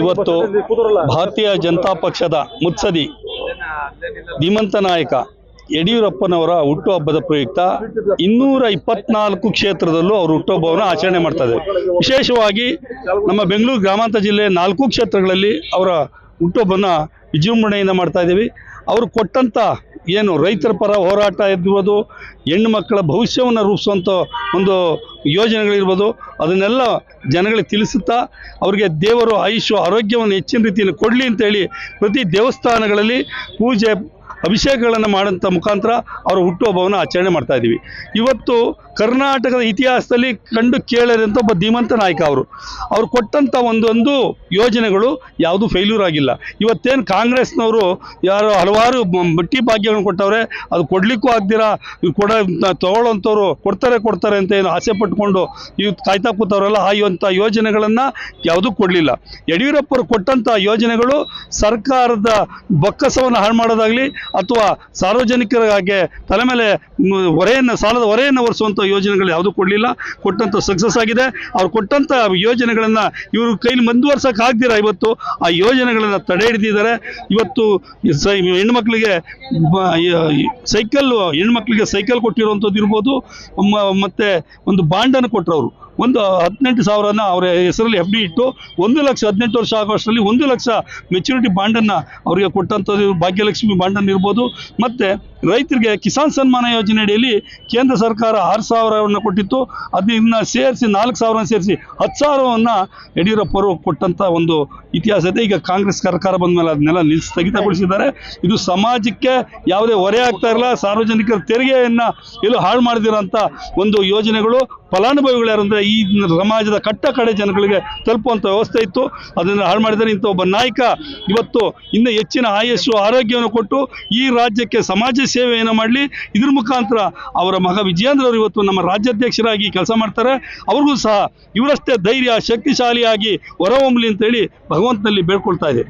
ಇವತ್ತು ಭಾರತೀಯ ಜನತಾ ಪಕ್ಷದ ಮುತ್ಸದಿ ಧೀಮಂತ ನಾಯಕ ಯಡಿಯೂರಪ್ಪನವರ ಹುಟ್ಟುಹಬ್ಬದ ಪ್ರಯುಕ್ತ ಇನ್ನೂರ ಇಪ್ಪತ್ನಾಲ್ಕು ಕ್ಷೇತ್ರದಲ್ಲೂ ಅವರು ಹುಟ್ಟುಹಬ್ಬವನ್ನು ಆಚರಣೆ ಮಾಡ್ತಾ ಇದ್ದಾರೆ ವಿಶೇಷವಾಗಿ ನಮ್ಮ ಬೆಂಗಳೂರು ಗ್ರಾಮಾಂತರ ಜಿಲ್ಲೆ ನಾಲ್ಕು ಕ್ಷೇತ್ರಗಳಲ್ಲಿ ಅವರ ಹುಟ್ಟುಹಬ್ಬನ ವಿಜೃಂಭಣೆಯಿಂದ ಮಾಡ್ತಾ ಇದ್ದೀವಿ. ಅವರು ಕೊಟ್ಟಂಥ ಏನು ರೈತರ ಪರ ಹೋರಾಟ ಇರ್ಬೋದು, ಹೆಣ್ಣು ಮಕ್ಕಳ ಭವಿಷ್ಯವನ್ನು ರೂಪಿಸುವಂಥ ಒಂದು ಯೋಜನೆಗಳಿರ್ಬೋದು, ಅದನ್ನೆಲ್ಲ ಜನಗಳಿಗೆ ತಿಳಿಸುತ್ತಾ, ಅವರಿಗೆ ದೇವರು ಆಯುಷು ಆರೋಗ್ಯವನ್ನು ಹೆಚ್ಚಿನ ರೀತಿಯಲ್ಲಿ ಕೊಡಲಿ ಅಂತೇಳಿ ಪ್ರತಿ ದೇವಸ್ಥಾನಗಳಲ್ಲಿ ಪೂಜೆ, ಅಭಿಷೇಕಗಳನ್ನು ಮಾಡೋಂಥ ಮುಖಾಂತರ ಅವರ ಹುಟ್ಟುಹಬ್ಬವನ್ನು ಆಚರಣೆ ಮಾಡ್ತಾಯಿದ್ದೀವಿ ಇವತ್ತು ಕರ್ನಾಟಕದ ಇತಿಹಾಸದಲ್ಲಿ ಕಂಡು ಕೇಳದಂಥ ಒಬ್ಬ ಧೀಮಂತ ನಾಯಕ ಅವರು. ಅವ್ರು ಕೊಟ್ಟಂಥ ಒಂದೊಂದು ಯೋಜನೆಗಳು ಯಾವುದೂ ಫೇಲ್ಯೂರ್ ಆಗಿಲ್ಲ. ಇವತ್ತೇನು ಕಾಂಗ್ರೆಸ್ನವರು ಯಾರು ಹಲವಾರು ಬಟ್ಟಿ ಭಾಗ್ಯಗಳನ್ನು ಕೊಟ್ಟವ್ರೆ, ಅದು ಕೊಡಲಿಕ್ಕೂ ಆಗ್ದಿರಾ, ಇವ್ರು ಕೊಡ, ತಗೊಳ್ಳೋಂಥವ್ರು ಕೊಡ್ತಾರೆ ಕೊಡ್ತಾರೆ ಅಂತ ಏನು ಆಸೆ ಪಟ್ಕೊಂಡು ಇವ್ ಕಾಯ್ತಾ ಕೂತವರೆಲ್ಲ ಆಯುವಂಥ ಯೋಜನೆಗಳನ್ನು ಯಾವುದೂ ಕೊಡಲಿಲ್ಲ. ಯಡಿಯೂರಪ್ಪರು ಕೊಟ್ಟಂಥ ಯೋಜನೆಗಳು ಸರ್ಕಾರದ ಬೊಕ್ಕಸವನ್ನು ಹಾಳು ಮಾಡೋದಾಗಲಿ ಅಥವಾ ಸಾರ್ವಜನಿಕರಿಗೆ ತಲೆ ಮೇಲೆ ಹೊರೆಯನ್ನು, ಸಾಲದ ಹೊರೆಯನ್ನು ಹೊರಿಸುವಂಥ ಯೋಜನೆಗಳು ಯಾವುದು ಕೊಡಲಿಲ್ಲ ಕೊಟ್ಟಂಥ ಸಕ್ಸಸ್ ಆಗಿದೆ. ಅವ್ರು ಕೊಟ್ಟಂತ ಯೋಜನೆಗಳನ್ನ ಇವರು ಕೈಲಿ ಮುಂದುವರ್ಸೋಕೆ ಆಗ್ದಿರ ಇವತ್ತು? ಆ ಯೋಜನೆಗಳನ್ನ ತಡೆ ಹಿಡಿದಿದ್ದಾರೆ. ಇವತ್ತು ಹೆಣ್ಮಕ್ಳಿಗೆ ಸೈಕಲ್ ಹೆಣ್ಮಕ್ಳಿಗೆ ಸೈಕಲ್ ಕೊಟ್ಟಿರುವಂಥದ್ದು ಇರ್ಬೋದು. ಮತ್ತೆ ಒಂದು ಬಾಂಡನ್ನು ಕೊಟ್ಟರವರು ಒಂದು ಹದಿನೆಂಟು ಸಾವಿರನ ಅವರ ಹೆಸರಲ್ಲಿ ಎಫ್ ಡಿ ಇಟ್ಟು ಒಂದು ಲಕ್ಷ ಹದಿನೆಂಟು ವರ್ಷ ಆಗೋಷ್ಟರಲ್ಲಿ ಒಂದು ಲಕ್ಷ ಮೆಚುರಿಟಿ ಬಾಂಡನ್ನು ಅವರಿಗೆ ಕೊಟ್ಟಂಥದ್ದು ಭಾಗ್ಯಲಕ್ಷ್ಮಿ ಬಾಂಡನ್ನು ಇರ್ಬೋದು. ಮತ್ತು ರೈತರಿಗೆ ಕಿಸಾನ್ ಸನ್ಮಾನ ಯೋಜನೆ ಅಡಿಯಲ್ಲಿ ಕೇಂದ್ರ ಸರ್ಕಾರ ಆರು ಸಾವಿರವನ್ನು ಕೊಟ್ಟಿತ್ತು. ಅದನ್ನ ಸೇರಿಸಿ ನಾಲ್ಕು ಸಾವಿರ ಸೇರಿಸಿ ಹತ್ತು ಸಾವಿರವನ್ನು ಯಡಿಯೂರಪ್ಪರು ಕೊಟ್ಟಂಥ ಒಂದು ಇತಿಹಾಸ ಇದೆ. ಈಗ ಕಾಂಗ್ರೆಸ್ ಸರ್ಕಾರ ಬಂದ ಮೇಲೆ ಅದನ್ನೆಲ್ಲ ನಿಲ್ಲಿಸಿ ಸ್ಥಗಿತಗೊಳಿಸಿದ್ದಾರೆ. ಇದು ಸಮಾಜಕ್ಕೆ ಯಾವುದೇ ಹೊರೆ ಆಗ್ತಾ ಇರಲ್ಲ. ಸಾರ್ವಜನಿಕರ ತೆರಿಗೆಯನ್ನು ಎಲ್ಲೂ ಹಾಳು ಮಾಡದಿರೋಂಥ ಒಂದು ಯೋಜನೆಗಳು. ಫಲಾನುಭವಿಗಳು ಯಾರು ಅಂದರೆ ಈ ಸಮಾಜದ ಕಟ್ಟ ಕಡೆ ಜನಗಳಿಗೆ ತಲುಪುವಂಥ ವ್ಯವಸ್ಥೆ ಇತ್ತು. ಅದನ್ನು ಹಾಳು ಮಾಡಿದರೆ ಇಂಥ ಒಬ್ಬ ನಾಯಕ ಇವತ್ತು ಇನ್ನೂ ಹೆಚ್ಚಿನ ಆಯಸ್ಸು ಆರೋಗ್ಯವನ್ನು ಕೊಟ್ಟು ಈ ರಾಜ್ಯಕ್ಕೆ ಸಮಾಜ ಸೇವೆಯನ್ನು ಮಾಡಲಿ. ಇದ್ರ ಮುಖಾಂತರ ಅವರ ಮಗ ವಿಜಯೇಂದ್ರ ಅವರು ಇವತ್ತು ನಮ್ಮ ರಾಜ್ಯಾಧ್ಯಕ್ಷರಾಗಿ ಕೆಲಸ ಮಾಡ್ತಾರೆ. ಅವ್ರಿಗೂ ಸಹ ಇವರಷ್ಟೇ ಧೈರ್ಯ, ಶಕ್ತಿಶಾಲಿಯಾಗಿ ಹೊರಹೊಮ್ಮಲಿ ಅಂತೇಳಿ ಭಗವಂತನಲ್ಲಿ ಬೇಡ್ಕೊಳ್ತಾ ಇದೆ.